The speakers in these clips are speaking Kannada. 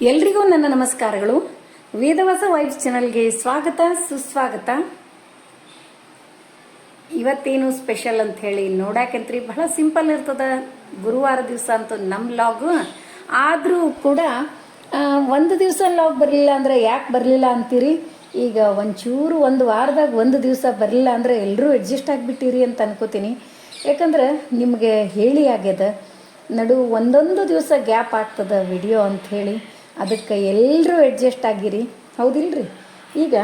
ಎಲ್ರಿಗೂ ನನ್ನ ನಮಸ್ಕಾರಗಳು. ವೇದವಾಸ ವೈಬ್ಸ್ ಚಾನಲ್ಗೆ ಸ್ವಾಗತ, ಸುಸ್ವಾಗತ. ಇವತ್ತೇನು ಸ್ಪೆಷಲ್ ಅಂತ ಹೇಳಿ ನೋಡಾಕಂತ್ರಿ ಬಹಳ ಸಿಂಪಲ್ ಇರ್ತದ. ಗುರುವಾರ ದಿವಸ ಅಂತೂ ನಮ್ಮ ಲಾಗು. ಆದರೂ ಕೂಡ ಒಂದು ದಿವಸ ಲಾಗ್ ಬರಲಿಲ್ಲ ಅಂದರೆ ಯಾಕೆ ಬರಲಿಲ್ಲ ಅಂತೀರಿ? ಈಗ ಒಂಚೂರು ಒಂದು ವಾರದಾಗ ಒಂದು ದಿವಸ ಬರಲಿಲ್ಲ ಅಂದರೆ ಎಲ್ಲರೂ ಅಡ್ಜಸ್ಟ್ ಆಗಿಬಿಟ್ಟಿರಿ ಅಂತ ಅನ್ಕೋತೀನಿ. ಯಾಕಂದ್ರೆ ನಿಮಗೆ ಹೇಳಿ ಆಗ್ಯದ. ನಡು ಒಂದೊಂದು ದಿವಸ ಗ್ಯಾಪ್ ಆಗ್ತದ ವಿಡಿಯೋ ಅಂತ ಹೇಳಿ ಅದಕ್ಕೆ ಎಲ್ಲರೂ ಅಡ್ಜಸ್ಟ್ ಆಗಿರಿ. ಹೌದಿಲ್ರಿ? ಈಗ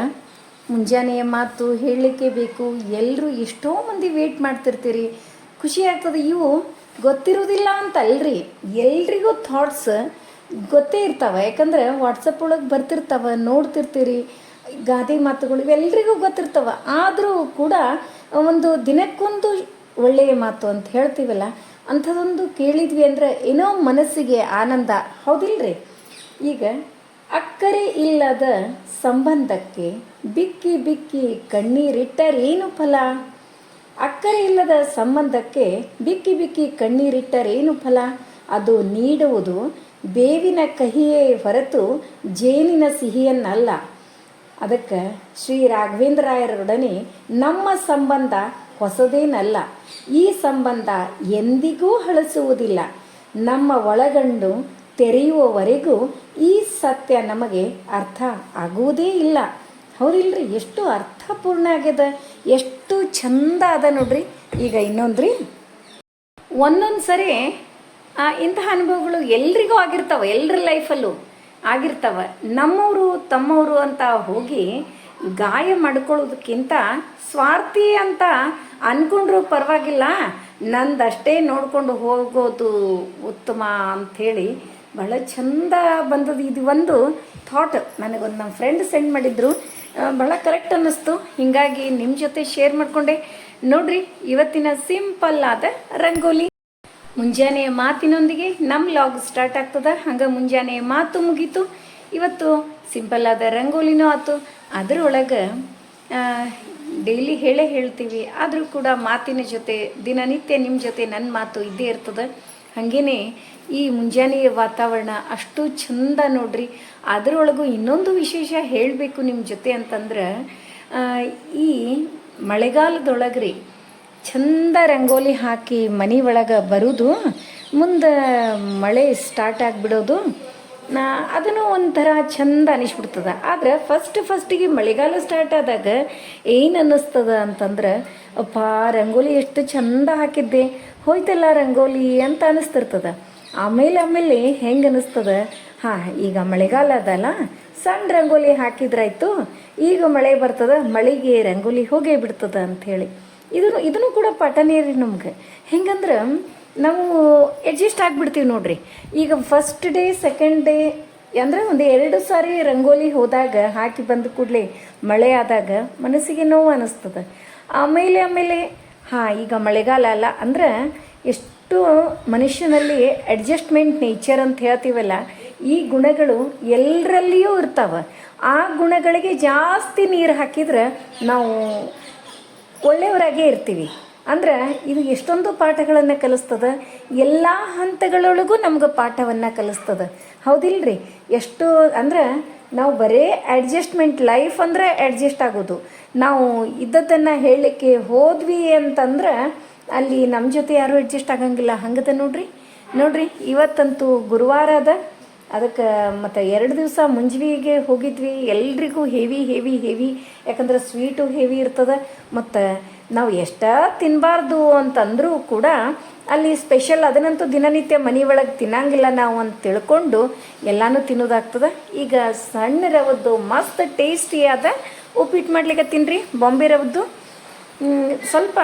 ಮುಂಜಾನೆಯ ಮಾತು, ಹೇಳಲಿಕ್ಕೆ ಬೇಕು ಎಲ್ಲರೂ ಎಷ್ಟೋ ಮಂದಿ ವೇಟ್ ಮಾಡ್ತಿರ್ತೀರಿ. ಖುಷಿ ಆಗ್ತದೆ. ಇವು ಗೊತ್ತಿರೋದಿಲ್ಲ ಅಂತ ಅಲ್ರಿ. ಎಲ್ರಿಗೂ ಥಾಟ್ಸ್ ಗೊತ್ತೇ ಇರ್ತಾವೆ. ಯಾಕಂದ್ರೆ ವಾಟ್ಸಪ್ ಒಳಗೆ ಬರ್ತಿರ್ತಾವೆ, ನೋಡ್ತಿರ್ತೀರಿ. ಗಾದೆ ಮಾತುಗಳು ಇವೆಲ್ಲರಿಗೂ ಗೊತ್ತಿರ್ತಾವ. ಆದರೂ ಕೂಡ ಒಂದು ದಿನಕ್ಕೊಂದು ಒಳ್ಳೆಯ ಮಾತು ಅಂತ ಹೇಳ್ತೀವಲ್ಲ, ಅಂಥದ್ದೊಂದು ಕೇಳಿದ್ವಿ ಅಂದರೆ ಏನೋ ಮನಸ್ಸಿಗೆ ಆನಂದ. ಹೌದಿಲ್ರಿ? ಈಗ ಅಕ್ಕರೆ ಇಲ್ಲದ ಸಂಬಂಧಕ್ಕೆ ಬಿಕ್ಕಿ ಬಿಕ್ಕಿ ಕಣ್ಣೀರಿಟ್ಟರೇನು ಫಲ? ಅಕ್ಕರೆ ಇಲ್ಲದ ಸಂಬಂಧಕ್ಕೆ ಬಿಕ್ಕಿ ಬಿಕ್ಕಿ ಕಣ್ಣೀರಿಟ್ಟರೇನು ಫಲ? ಅದು ನೀಡುವುದು ಬೇವಿನ ಕಹಿಯೇ ಹೊರತು ಜೇನಿನ ಸಿಹಿಯನ್ನಲ್ಲ. ಅದಕ್ಕೆ ಶ್ರೀ ರಾಘವೇಂದ್ರಾಯರೊಡನೆ ನಮ್ಮ ಸಂಬಂಧ ಹೊಸದೇನಲ್ಲ. ಈ ಸಂಬಂಧ ಎಂದಿಗೂ ಹಳಸುವುದಿಲ್ಲ. ನಮ್ಮ ಒಳಗಂಡು ತೆರೆಯುವವರೆಗೂ ಈ ಸತ್ಯ ನಮಗೆ ಅರ್ಥ ಆಗುವುದೇ ಇಲ್ಲ. ಹೌದಿಲ್ರಿ? ಎಷ್ಟು ಅರ್ಥಪೂರ್ಣ ಆಗ್ಯದ? ಎಷ್ಟು ಚಂದ ಅದ ನೋಡ್ರಿ. ಈಗ ಇನ್ನೊಂದ್ರಿ. ಒಂದೊಂದು ಸರಿ ಇಂತಹ ಅನುಭವಗಳು ಎಲ್ರಿಗೂ ಆಗಿರ್ತಾವೆ ಎಲ್ಲರ ಲೈಫಲ್ಲೂ ಆಗಿರ್ತಾವ. ನಮ್ಮವರು, ತಮ್ಮವರು ಅಂತ ಹೋಗಿ ಗಾಯ ಮಾಡ್ಕೊಳ್ಳೋದಕ್ಕಿಂತ ಸ್ವಾರ್ಥಿ ಅಂತ ಅನ್ಕೊಂಡ್ರು ಪರವಾಗಿಲ್ಲ. ನಂದಷ್ಟೇ ನೋಡ್ಕೊಂಡು ಹೋಗೋದು ಉತ್ತಮ ಅಂಥೇಳಿ ಬಹಳ ಚಂದ ಬಂದದ್ದು. ಇದು ಒಂದು ಥಾಟ್ ನನಗೊಂದು ನಮ್ಮ ಫ್ರೆಂಡ್ ಸೆಂಡ್ ಮಾಡಿದ್ರು. ಬಹಳ ಕರೆಕ್ಟ್ ಅನ್ನಿಸ್ತು. ಹೀಗಾಗಿ ನಿಮ್ಮ ಜೊತೆ ಶೇರ್ ಮಾಡಿಕೊಂಡೆ. ನೋಡ್ರಿ, ಇವತ್ತಿನ ಸಿಂಪಲ್ ಆದ ರಂಗೋಲಿ. ಮುಂಜಾನೆ ಮಾತಿನೊಂದಿಗೆ ನಮ್ಮ ಲಾಗ್ ಸ್ಟಾರ್ಟ್ ಆಗ್ತದ. ಹಂಗೆ ಮುಂಜಾನೆ ಮಾತು ಮುಗೀತು. ಇವತ್ತು ಸಿಂಪಲ್ ಆದ ರಂಗೋಲಿನೂ ಆಯ್ತು ಅದರೊಳಗೆ ಡೈಲಿ ಹೇಳೇ ಹೇಳ್ತೀವಿ. ಆದರೂ ಕೂಡ ಮಾತಿನ ಜೊತೆ, ದಿನನಿತ್ಯ ನಿಮ್ಮ ಜೊತೆ ನನ್ನ ಮಾತು ಇದ್ದೇ ಇರ್ತದೆ. ಹಾಗೇನೆ ಈ ಮುಂಜಾನೆಯ ವಾತಾವರಣ ಅಷ್ಟು ಚಂದ ನೋಡ್ರಿ. ಅದರೊಳಗೂ ಇನ್ನೊಂದು ವಿಶೇಷ ಹೇಳಬೇಕು ನಿಮ್ಮ ಜೊತೆ ಅಂತಂದ್ರೆ ಈ ಮಳೆಗಾಲದೊಳಗ್ರಿ ಚಂದ ರಂಗೋಲಿ ಹಾಕಿ ಮನೆ ಒಳಗೆ ಬರೋದು, ಮುಂದೆ ಮಳೆ ಸ್ಟಾರ್ಟ್ ಆಗಿಬಿಡೋದು ಅದನ್ನು ಒಂಥರ ಚಂದ ಅನಿಸ್ಬಿಡ್ತದ. ಆದ್ರೆ ಫಸ್ಟ್ ಫಸ್ಟಿಗೆ ಮಳೆಗಾಲ ಸ್ಟಾರ್ಟ್ ಆದಾಗ ಏನು ಅನ್ನಿಸ್ತದ ಅಂತಂದ್ರೆ, ಅಪ್ಪ ರಂಗೋಲಿ ಎಷ್ಟು ಚಂದ ಹಾಕಿದ್ದೆ, ಹೋಯ್ತಲ್ಲ ರಂಗೋಲಿ ಅಂತ ಅನಿಸ್ತಿರ್ತದ. ಆಮೇಲೆ ಆಮೇಲೆ ಹೆಂಗೆ ಅನ್ನಿಸ್ತದ ಹಾಂ, ಈಗ ಮಳೆಗಾಲ ಅದಲ್ಲ? ಸಣ್ಣ ರಂಗೋಲಿ ಹಾಕಿದ್ರಾಯ್ತು. ಈಗ ಮಳೆ ಬರ್ತದ, ಮಳೆಗೆ ರಂಗೋಲಿ ಹೋಗೇ ಬಿಡ್ತದ ಅಂಥೇಳಿ. ಇದನ್ನು ಇದನ್ನು ಕೂಡ ಪಾಠನೇ ರೀ ನಮ್ಗೆ. ಹೆಂಗಂದ್ರೆ, ನಾವು ಅಡ್ಜಸ್ಟ್ ಆಗಿಬಿಡ್ತೀವಿ ನೋಡ್ರಿ. ಈಗ ಫಸ್ಟ್ ಡೇ ಸೆಕೆಂಡ್ ಡೇ ಅಂದರೆ ಒಂದು ಎರಡು ಸಾರಿ ರಂಗೋಲಿ ಹೋದಾಗ, ಹಾಕಿ ಬಂದ ಕೂಡಲೇ ಮಳೆ ಆದಾಗ ಮನಸ್ಸಿಗೆ ನೋವು ಅನ್ನಿಸ್ತದೆ ಆಮೇಲೆ ಆಮೇಲೆ, ಹಾಂ, ಈಗ ಮಳೆಗಾಲ ಅಲ್ಲ ಅಂದ್ರೆ ಎಷ್ಟು ಮನುಷ್ಯನಲ್ಲಿ ಅಡ್ಜಸ್ಟ್ಮೆಂಟ್ ನೇಚರ್ ಅಂತ ಹೇಳ್ತೀವಲ್ಲ, ಈ ಗುಣಗಳು ಎಲ್ಲರಲ್ಲಿಯೂ ಇರ್ತಾವೆ. ಆ ಗುಣಗಳಿಗೆ ಜಾಸ್ತಿ ನೀರು ಹಾಕಿದ್ರೆ ನಾವು ಒಳ್ಳೆಯವರಾಗೇ ಇರ್ತೀವಿ. ಅಂದ್ರೆ ಇದು ಎಷ್ಟೊಂದು ಪಾಠಗಳನ್ನು ಕಲಿಸ್ತದ, ಎಲ್ಲ ಹಂತಗಳೊಳಗೂ ನಮ್ಗೆ ಪಾಠವನ್ನು ಕಲಿಸ್ತದ. ಹೌದಿಲ್ರಿ? ಎಷ್ಟು ಅಂದ್ರೆ ನಾವು ಬರೇ ಅಡ್ಜಸ್ಟ್ಮೆಂಟ್ ಲೈಫ್ ಅಂದ್ರೆ ಅಡ್ಜಸ್ಟ್ ಆಗೋದು. ನಾವು ಇದ್ದದ್ದನ್ನು ಹೇಳಲಿಕ್ಕೆ ಹೋದ್ವಿ ಅಂತಂದ್ರೆ ಅಲ್ಲಿ ನಮ್ಮ ಜೊತೆ ಯಾರೂ ಅಡ್ಜಸ್ಟ್ ಆಗಂಗಿಲ್ಲ. ಹಂಗದ ನೋಡ್ರಿ. ನೋಡ್ರಿ, ಇವತ್ತಂತೂ ಗುರುವಾರ ಅದ. ಅದಕ್ಕೆ ಮತ್ತು ಎರಡು ದಿವಸ ಮುಂಜವಿಗೆ ಹೋಗಿದ್ವಿ. ಎಲ್ರಿಗೂ ಹೆವಿ ಹೆವಿ ಹೆವಿ ಯಾಕಂದ್ರೆ ಸ್ವೀಟು ಹೆವಿ ಇರ್ತದೆ. ಮತ್ತು ನಾವು ಎಷ್ಟ ತಿನ್ನಬಾರ್ದು ಅಂತಂದರೂ ಕೂಡ ಅಲ್ಲಿ ಸ್ಪೆಷಲ್ ಅದನ್ನಂತೂ ದಿನನಿತ್ಯ ಮನೆ ಒಳಗೆ ತಿನ್ನಂಗಿಲ್ಲ ನಾವು ಅಂತ ತಿಳ್ಕೊಂಡು ಎಲ್ಲನೂ ತಿನ್ನೋದಾಗ್ತದೆ. ಈಗ ಸಣ್ಣ ರವದ್ದು ಮಸ್ತ್ ಟೇಸ್ಟಿಯಾದ ಉಪ್ಪಿಟ್ಟು ಮಾಡ್ಲಿಕ್ಕೆ ತಿನ್ರಿ ಬಾಂಬೆ ರವದ್ದು ಸ್ವಲ್ಪ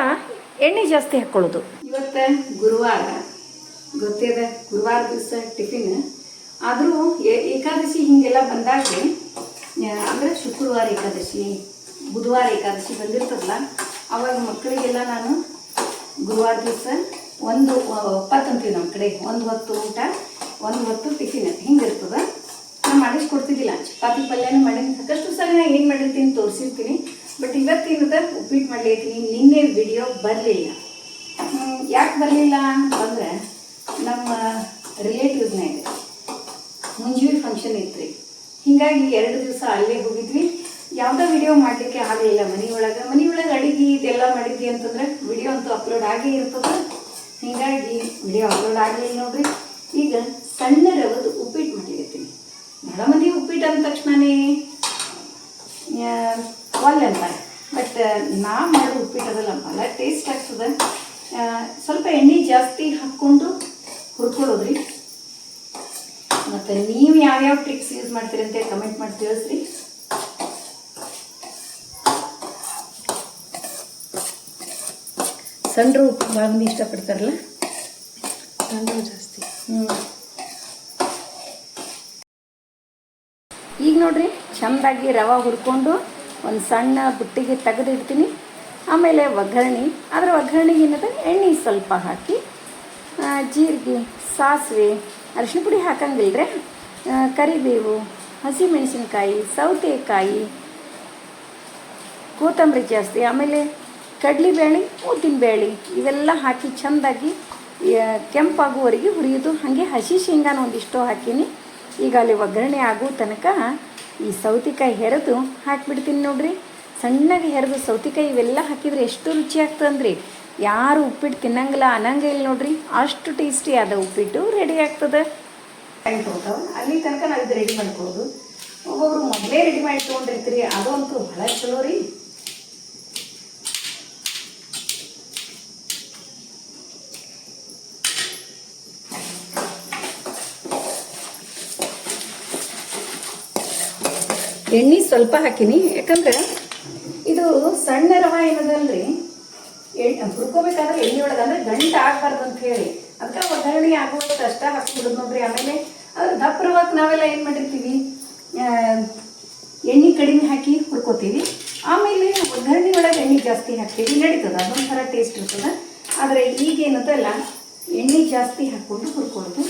ಎಣ್ಣೆ ಜಾಸ್ತಿ ಹಾಕ್ಕೊಳ್ಳೋದು ಇವತ್ತು ಗುರುವಾರ, ಗೊತ್ತಿದೆ? ಗುರುವಾರ ದಿವಸ ಟಿಫಿನ್ ಆದರೂ ಏಕಾದಶಿ ಹೀಗೆಲ್ಲ ಬಂದಾಗ ಅಂದರೆ ಶುಕ್ರವಾರ ಏಕಾದಶಿ, ಬುಧವಾರ ಏಕಾದಶಿ ಬಂದಿರ್ತದಲ್ಲ, ಅವಾಗ ಮಕ್ಕಳಿಗೆಲ್ಲ ನಾನು ಗುರುವಾರ ದಿವಸ ಒಂದು ಅಂತೀವಿ ನಮ್ಮ ಕಡೆ. ಒಂದು ಹೊತ್ತು ಊಟ, ಒಂದು ಹೊತ್ತು ಟಿಫಿನ್. ಹಿಂಗಿರ್ತದೆ. ನಾನು ಮಾಡಿಸ್ಕೊಡ್ತಿದ್ದಿಲ್ಲ. ಚಪಾತಿ ಪಲ್ಯನೂ ಮಾಡಿ ಸಾಕಷ್ಟು ಸಲ ನಾನು ಏನು ಮಾಡಿರ್ತೀನಿ ತೋರಿಸಿರ್ತೀನಿ. ಬಟ್ ಇವತ್ತಿನದ ಉಪ್ಪಿಟ್ಟು ಮಾಡ್ಲಿದ್ದೀನಿ ನಿನ್ನೆ ವಿಡಿಯೋ ಬರಲಿಲ್ಲ. ಯಾಕೆ ಬರಲಿಲ್ಲ ಅಂತಂದರೆ ನಮ್ಮ ರಿಲೇಟಿವ್ಸ್ನಾಗೆ ಮುಂಜೂರಿ ಫಂಕ್ಷನ್ ಇತ್ತು ರೀ ಹಿಂಗಾಗಿ ಎರಡು ದಿವಸ ಅಲ್ಲೇ ಹೋಗಿದ್ವಿ. ಯಾವುದೋ ವಿಡಿಯೋ ಮಾಡಲಿಕ್ಕೆ ಆಗಲಿಲ್ಲ ಮನೆಯೊಳಗೆ. ಮನೆಯೊಳಗೆ ಅಡುಗೆ ಇದೆಲ್ಲ ಮಾಡಿದ್ವಿ ಅಂತಂದ್ರೆ ವಿಡಿಯೋ ಅಂತೂ ಅಪ್ಲೋಡ್ ಆಗೇ ಇರ್ತದೆ. ಹಿಂಗಾಗಿ ವಿಡಿಯೋ ಅಪ್ಲೋಡ್ ಆಗಲಿಲ್ಲ ನೋಡ್ರಿ. ಈಗ ಸಣ್ಣ ರವದು ಉಪ್ಪಿಟ್ಟು ಮಾಡಿರ್ತೀನಿ ಬಹಳ ಮಂದಿ ಉಪ್ಪಿಟ್ಟು ಅಂದ ತಕ್ಷಣನೇ ಒಲ್ಲೆ ಅಂತಾರೆ ಬಟ್, ನಾ ಮಾಡೋ ಉಪ್ಪಿಟ್ಟು ಅದಲ್ಲ, ಭಾಳ ಟೇಸ್ಟ್ ಆಗ್ತದೆ. ಸ್ವಲ್ಪ ಎಣ್ಣೆ ಜಾಸ್ತಿ ಹಾಕ್ಕೊಂಡು ಹುರ್ಕೊಳ್ಳೋದ್ರಿ. ಮತ್ತು ನೀವು ಯಾವ್ಯಾವ ಟ್ರಿಕ್ಸ್ ಯೂಸ್ ಮಾಡ್ತೀರಂತೆ ಕಮೆಂಟ್ ಮಾಡಿ ತಿಳಿಸ್ರಿ. ಸಣ್ಣ ಉಪ್ಪು ಭಾಳ ಮಂದಿ ಇಷ್ಟಪಡ್ತಾರಲ್ಲ ಜಾಸ್ತಿ. ಹ್ಞೂ ಈಗ ನೋಡ್ರಿ ಚಂದಾಗಿ ರವೆ ಹುರ್ಕೊಂಡು ಒಂದು ಸಣ್ಣ ಬುಟ್ಟಿಗೆ ತೆಗೆದಿಡ್ತೀನಿ. ಆಮೇಲೆ ಒಗ್ಗರಣೆ. ಅದರ ಒಗ್ಗರಣೆಗೆ ಏನದ? ಎಣ್ಣೆ ಸ್ವಲ್ಪ ಹಾಕಿ ಜೀರಿಗೆ ಸಾಸಿವೆ ಅರಿಶಿನ ಪುಡಿ ಹಾಕಂಗಿಲ್ರೆ ಕರಿಬೇವು ಹಸಿಮೆಣಸಿನ್ಕಾಯಿ ಸೌತೆಕಾಯಿ ಕೊತ್ತಂಬರಿ ಜಾಸ್ತಿ. ಆಮೇಲೆ ಕಡಲೆಬೇಳೆ ಉದ್ದಿನಬೇಳೆ ಇವೆಲ್ಲ ಹಾಕಿ ಚೆಂದಾಗಿ ಕೆಂಪಾಗುವವರೆಗೆ ಹುರಿಯೋದು. ಹಾಗೆ ಹಸಿ ಶೇಂಗಾನ ಒಂದಿಷ್ಟು ಹಾಕೀನಿ. ಈಗ ಅಲ್ಲಿ ಒಗ್ಗರಣೆ ಆಗೋ ತನಕ ಈ ಸೌತೆಕಾಯಿ ಹೆರೆದು ಹಾಕಿಬಿಡ್ತೀನಿ ನೋಡ್ರಿ. ಸಣ್ಣಗೆ ಹೆರೆದು ಸೌತೆಕಾಯಿ ಇವೆಲ್ಲ ಹಾಕಿದ್ರೆ ಎಷ್ಟು ರುಚಿ ಆಗ್ತದಂದ್ರಿ ಯಾರು ಉಪ್ಪಿಟ್ಟು ತಿನ್ನಂಗಿಲ್ಲ, ಅನ್ನಂಗೆ ಇಲ್ಲ ನೋಡ್ರಿ. ಅಷ್ಟು ಟೇಸ್ಟಿ ಆದ ಉಪ್ಪಿಟ್ಟು ರೆಡಿ ಆಗ್ತದೆ. ಅಲ್ಲಿ ತನಕ ನಾವು ರೆಡಿ ಮಾಡ್ಕೊಳ್ಳೋದು ಒಬ್ಬೊಬ್ರು ಮೊದಲೇ ರೆಡಿ ಮಾಡಿ ತೊಗೊಂಡಿರ್ತೀರಿ. ಅದು ಭಾಳ ಚಲೋ ರೀ. ಎಣ್ಣೆ ಸ್ವಲ್ಪ ಹಾಕಿನಿ. ಯಾಕಂದ್ರೆ ಇದು ಸಣ್ಣ ರವೆ ಏನದಲ್ರಿ? ಎಣ್ಣೆ ಹುರ್ಕೋಬೇಕಾದ್ರೆ ಎಣ್ಣೆ ಒಳಗೆ ಅಂದ್ರೆ ಗಂಟು ಆಗ್ಬಾರ್ದು ಅಂತ ಹೇಳಿ. ಅದಕ್ಕೆ ಒಗ್ಗರಣೆ ಆಗುವಷ್ಟು ಅಷ್ಟೇ ಹಾಕ್ಬಿಡೋದು ನೋಡ್ರಿ. ಆಮೇಲೆ ಅದ್ರ ದಪ್ಪರವಾಗಿ ನಾವೆಲ್ಲ ಏನು ಮಾಡಿರ್ತೀವಿ? ಎಣ್ಣೆ ಕಡಿಮೆ ಹಾಕಿ ಹುರ್ಕೋತೀವಿ. ಆಮೇಲೆ ಒಗ್ಗರಣೆ ಒಳಗೆ ಎಣ್ಣೆ ಜಾಸ್ತಿ ಹಾಕ್ತೀವಿ. ನಡೀತದ ಅದೊಂಥರ ಟೇಸ್ಟ್ ಇರ್ತದೆ. ಆದರೆ ಈಗೇನದಲ್ಲ ಎಣ್ಣೆ ಜಾಸ್ತಿ ಹಾಕ್ಕೊಂಡು ಹುರ್ಕೊಳ್ಳೋದು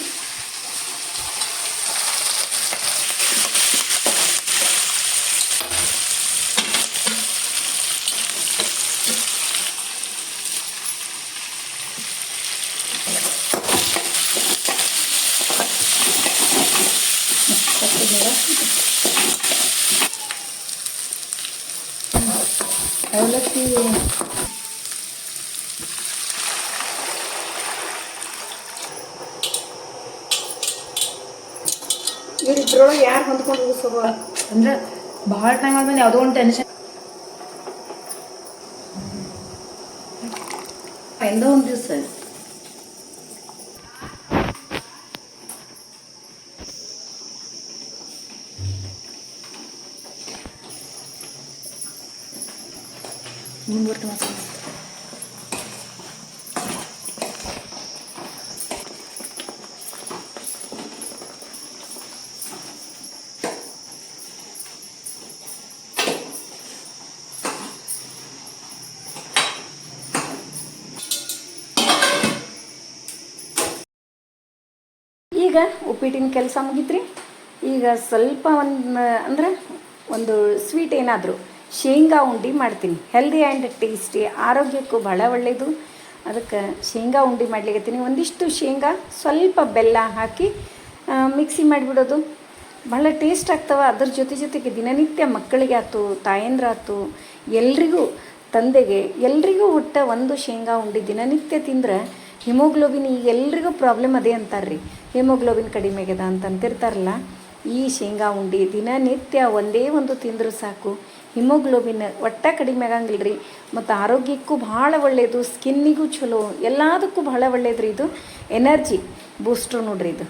ಇವರಿಬ್ಬರೊಳಗೆ ಯಾರು ಹೊಂದ್ಕೊಂಡು ಊಸೋದು ಅಂದ್ರೆ ಭಾಳ ಟೈಮ್ ಆದ್ಮೇಲೆ ಯಾವುದೋ ಒಂದು ಟೆನ್ಷನ್ ಎಂದೋ ಒಂದು ದಿವಸ ಮುಂದುವರ್ತ ಮಸಾಲೆ ಈಗ ಉಪ್ಪಿಟ್ಟಿನ ಕೆಲಸ ಮುಗಿತ್ರಿ. ಈಗ ಸ್ವಲ್ಪ ಒಂದು, ಅಂದ್ರೆ ಒಂದು ಸ್ವೀಟ್ ಏನಾದರೂ, ಶೇಂಗಾ ಉಂಡೆ ಮಾಡ್ತೀನಿ. ಹೆಲ್ದಿ ಆ್ಯಂಡ್ ಟೇಸ್ಟಿ ಆರೋಗ್ಯಕ್ಕೂ ಭಾಳ ಒಳ್ಳೆಯದು ಅದಕ್ಕೆ ಶೇಂಗಾ ಉಂಡೆ ಮಾಡ್ಲಿಕತ್ತೀನಿ ಒಂದಿಷ್ಟು ಶೇಂಗಾ ಸ್ವಲ್ಪ ಬೆಲ್ಲ ಹಾಕಿ ಮಿಕ್ಸಿ ಮಾಡಿಬಿಡೋದು. ಭಾಳ ಟೇಸ್ಟ್ ಆಗ್ತವೆ. ಅದ್ರ ಜೊತೆ ಜೊತೆಗೆ ದಿನನಿತ್ಯ ಮಕ್ಕಳಿಗೆ ಆಯ್ತು ತಾಯಂದ್ರಾತು, ಎಲ್ರಿಗೂ, ತಂದೆಗೆ ಎಲ್ರಿಗೂ ಹುಟ್ಟ ಒಂದು ಶೇಂಗಾ ಉಂಡೆ ದಿನನಿತ್ಯ ತಿಂದ್ರೆ ಹಿಮೋಗ್ಲೋಬಿನ್ ಈಗ ಎಲ್ರಿಗೂ ಪ್ರಾಬ್ಲಮ್ ಅದೇ ಅಂತಾರ್ರಿ. ಹಿಮೋಗ್ಲೋಬಿನ್ ಕಡಿಮೆ ಆಗ್ಯದ ಅಂತ ಅಂತಿರ್ತಾರಲ್ಲ, ಈ ಶೇಂಗಾ ಉಂಡೆ ದಿನನಿತ್ಯ ಒಂದೇ ಒಂದು ತಿಂದರೂ ಸಾಕು. ಹಿಮೋಗ್ಲೋಬಿನ್ ಒಟ್ಟ ಕಡಿಮೆ ಆಗಂಗಿಲ್ಲ ರೀ ಮತ್ತು ಆರೋಗ್ಯಕ್ಕೂ ಭಾಳ ಒಳ್ಳೆಯದು ಸ್ಕಿನ್ನಿಗೂ ಚಲೋ, ಎಲ್ಲದಕ್ಕೂ ಭಾಳ ಒಳ್ಳೆಯದು ರೀ ಇದು. ಎನರ್ಜಿ ಬೂಸ್ಟ್ರು ನೋಡ್ರಿ ಇದು.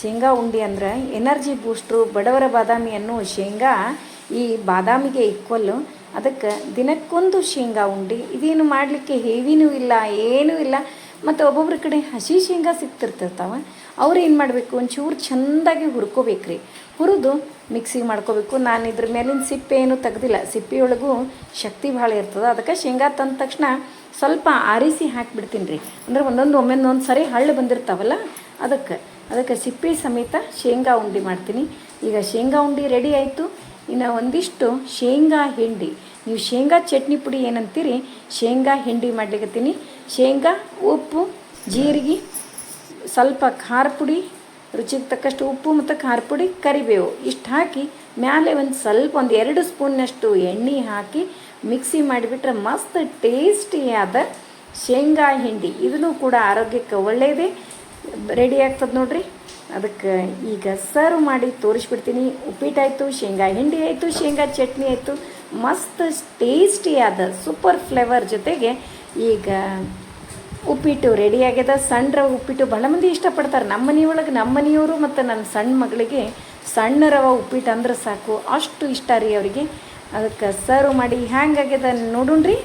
ಶೇಂಗಾ ಉಂಡೆ ಅಂದ್ರೆ ಎನರ್ಜಿ ಬೂಸ್ಟ್ರು ಬಡವರ ಬಾದಾಮಿ ಅನ್ನೋ ಶೇಂಗಾ ಈ ಬಾದಾಮಿಗೆ ಈಕ್ವಲ್ಲು ಅದಕ್ಕೆ ದಿನಕ್ಕೊಂದು ಶೇಂಗಾ ಉಂಡೆ, ಇದೇನು ಮಾಡಲಿಕ್ಕೆ ಹೇವಿನೂ ಇಲ್ಲ, ಏನೂ ಇಲ್ಲ. ಮತ್ತು ಒಬ್ಬೊಬ್ರ ಕಡೆ ಹಸಿ ಶೇಂಗಾ ಸಿಕ್ತಿರ್ತಿರ್ತಾವೆ ಅವ್ರು ಏನು ಮಾಡಬೇಕು? ಒಂಚೂರು ಚೆಂದಾಗಿ ಹುರ್ಕೋಬೇಕು ರೀ ಹುರಿದು ಮಿಕ್ಸಿಗೆ ಮಾಡ್ಕೋಬೇಕು. ನಾನು ಇದ್ರ ಮೇಲಿನ ಸಿಪ್ಪೆ ಏನು ತೆಗ್ದಿಲ್ಲ. ಸಿಪ್ಪೆಯೊಳಗೂ ಶಕ್ತಿ ಭಾಳ ಇರ್ತದೆ. ಅದಕ್ಕೆ ಶೇಂಗಾ ತಂದ ತಕ್ಷಣ ಸ್ವಲ್ಪ ಆರಿಸಿ ಹಾಕಿಬಿಡ್ತೀನಿ ರೀ ಅಂದ್ರೆ ಒಂದೊಂದು ಒಮ್ಮೆ ಸರಿ ಹಳ್ಳು ಬಂದಿರ್ತಾವಲ್ಲ, ಅದಕ್ಕೆ. ಅದಕ್ಕೆ ಸಿಪ್ಪೆ ಸಮೇತ ಶೇಂಗಾ ಉಂಡೆ ಮಾಡ್ತೀನಿ. ಈಗ ಶೇಂಗಾ ಉಂಡೆ ರೆಡಿ ಆಯಿತು. ಇನ್ನು ಒಂದಿಷ್ಟು ಶೇಂಗಾ ಹಿಂಡಿ. ನೀವು ಶೇಂಗಾ ಚಟ್ನಿ ಪುಡಿ ಏನಂತೀರಿ, ಶೇಂಗಾ ಹಿಂಡಿ ಮಾಡ್ಲಿಕ್ಕತ್ತೀನಿ ಶೇಂಗಾ, ಉಪ್ಪು, ಜೀರಿಗೆ, ಸ್ವಲ್ಪ ಖಾರ ಪುಡಿ, ರುಚಿಗೆ ತಕ್ಕಷ್ಟು ಉಪ್ಪು ಮತ್ತು ಖಾರ ಪುಡಿ, ಕರಿಬೇವು. ಇಷ್ಟು ಹಾಕಿ ಮ್ಯಾಲೆ ಒಂದು ಸ್ವಲ್ಪ ಒಂದು ಎರಡು ಸ್ಪೂನ್ನಷ್ಟು ಎಣ್ಣೆ ಹಾಕಿ ಮಿಕ್ಸಿ ಮಾಡಿಬಿಟ್ರೆ ಮಸ್ತ್ ಟೇಸ್ಟಿಯಾದ ಶೇಂಗಾ ಹಿಂಡಿ. ಇದನ್ನು ಕೂಡ ಆರೋಗ್ಯಕ್ಕೆ ಒಳ್ಳೆಯದೇ ರೆಡಿ ಆಗ್ತದೆ ನೋಡ್ರಿ. ಅದಕ್ಕೆ ಈಗ ಸರ್ವ್ ಮಾಡಿ ತೋರಿಸ್ಬಿಡ್ತೀನಿ. ಉಪ್ಪಿಟ್ಟಾಯಿತು, ಶೇಂಗಾ ಹಿಂಡಿ ಆಯಿತು, ಶೇಂಗಾ ಚಟ್ನಿ ಆಯಿತು. ಮಸ್ತ್ ಟೇಸ್ಟಿಯಾದ ಸೂಪರ್ ಫ್ಲೇವರ್ ಜೊತೆಗೆ ಈಗ ಉಪ್ಪಿಟ್ಟು ರೆಡಿ ಆಗ್ಯದ. ಸಣ್ಣ ರವೆ ಉಪ್ಪಿಟ್ಟು ಭಾಳ ಮಂದಿ ಇಷ್ಟಪಡ್ತಾರೆ. ನಮ್ಮ ಮನೆಯೊಳಗೆ ನಮ್ಮ ಮನೆಯವರು ಮತ್ತು ನನ್ನ ಸಣ್ಣ ಮಗಳಿಗೆ ಸಣ್ಣ ರವೆ ಉಪ್ಪಿಟ್ಟು ಅಂದ್ರೆ ಸಾಕು. ಅಷ್ಟು ಇಷ್ಟ ರೀ ಅವರಿಗೆ. ಅದಕ್ಕೆ ಸರ್ವ್ ಮಾಡಿ. ಹ್ಯಾಂಗಾಗ್ಯದ ನೋಡುಣ್ರಿ.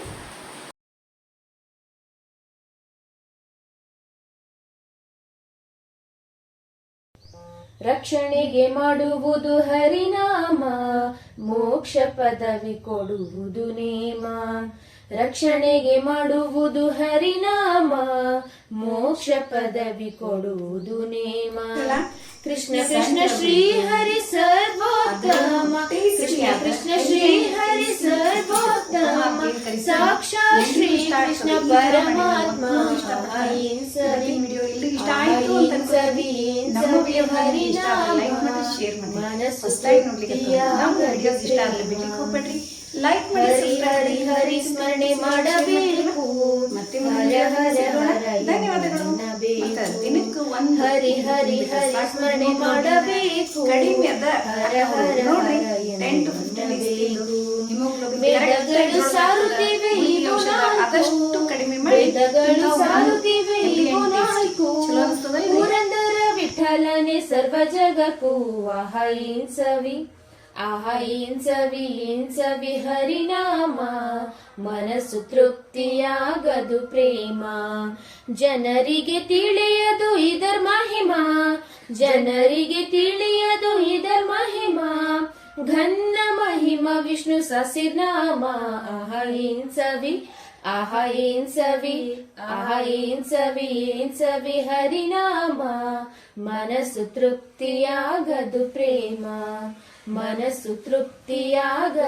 ರಕ್ಷಣೆಗೆ ಮಾಡುವುದು ಹರಿನಾಮ ಮೋಕ್ಷ ಪದವಿ ಕೊಡುವುದು ನೇಮ. ರಕ್ಷಣೆಗೆ ಮಾಡುವುದು ಹರಿನಾಮ ಮೋಕ್ಷ ಪದವಿ ಕೊಡುವುದು ನೇಮ. ಕೃಷ್ಣ ಕೃಷ್ಣ ಶ್ರೀ ಹರಿ ಸರ್ವೋತ್ತಮ. ಕೃಷ್ಣ ಕೃಷ್ಣ ಶ್ರೀ ಹರಿ ಸರ್ವೋತ್ತಮ. ಸಾಕ್ಷಾತ್ ಶ್ರೀ ಕೃಷ್ಣ ಪರಮಾತ್ಮ. ಅಹಿಂಸವಿ ನಿಮ್ಗೆ ಇಷ್ಟ ಆದ್ರೆ ಲೈಕ್ ಮಾಡಿ ಶೇರ್ ಮಾಡಿ. ಹೊಸದಾಗಿ ನೋಡ್ಲಿಕ್ಕೆ ನಮ್ಮ ವಿಡಿಯೋಸ್ ಇಷ್ಟ ಆಗಲಿ ಬಿಡ್ಲಿಕ್ಕೆ ಹೋಗ್ಬೇಡ್ರಿ. ಲೈಕ್ ಮಾಡಿ ಹರಿ ಹರಿ ಸ್ಮರಣೆ ಮಾಡಬೇಕು. ಮತ್ತೆ ಧನ್ಯವಾದಗಳು. ದಿನಕ್ಕೆ ಒಂದು ಹರಿ ಹರಿ ಹರಿ. ಸ್ಮರಣೆ ಮಾಡಬೇಕು. ಕಡಿಮೆ ಅದ ನೋಡ್ರಿ ಟೆನ್ ಟು ಫಿಫ್ಟೀನ್. ಹಿಮೋಗ್ಲೋಬಿನ್. ಆದಷ್ಟು ಕಡಿಮೆ ಮಾಡಿ. ವಿಠಲನೆ ಸರ್ವ ಜಗಕ್ಕೂ ಅಹಿಂಸವಿ ಅಹಿಂಸವಿ ಹಿಂಸವಿ, ಹರಿನಾಮ, ಮನಸ್ಸು ತೃಪ್ತಿಯಾಗದು ಪ್ರೇಮ. ಜನರಿಗೆ ತಿಳಿಯದು ಇದರ ಮಹಿಮಾ, ಜನರಿಗೆ ತಿಳಿಯದು ಇದರ ಮಹಿಮಾ. ಘನ್ನ ಮಹಿಮ ವಿಷ್ಣು ಸಸಿನಾಮ ಅಹಿಂಸವಿ ಅಹಿಂಸವಿ ಅಹಿಂಸವಿ ಹಿಂಸವಿ ಹರಿನಾಮ ಮನಸ್ಸು ತೃಪ್ತಿಯಾಗದು ಪ್ರೇಮ ಮನಸ್ಸು ತೃಪ್ತಿಯಾಗದು